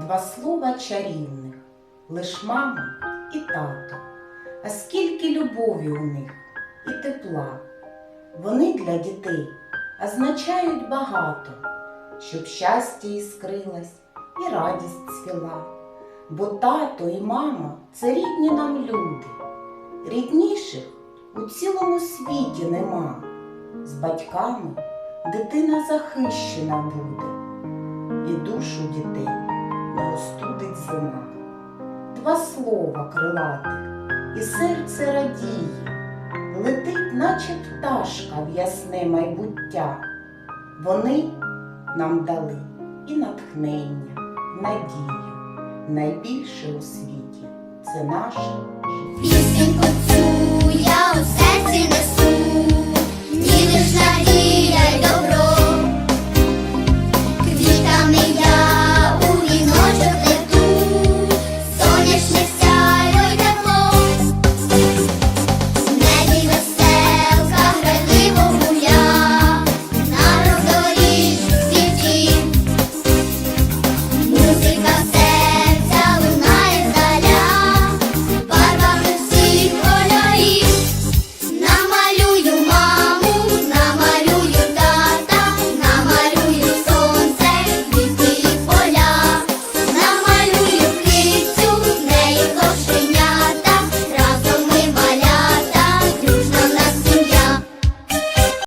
два слова чарівних, лиш мама і тато. А скільки любові у них і тепла. Вони для дітей означають багато, щоб щастя іскрилось і радість цвіла. Бо тато і мама це рідні нам люди. Рідніших у цілому світі нема. З батьками дитина захищена буде, і душу дітей. Два слова крилатих, і серце радіє, летить, наче пташка в ясне майбуття. Вони нам дали і натхнення, надію. Найбільше у світі це наше життя.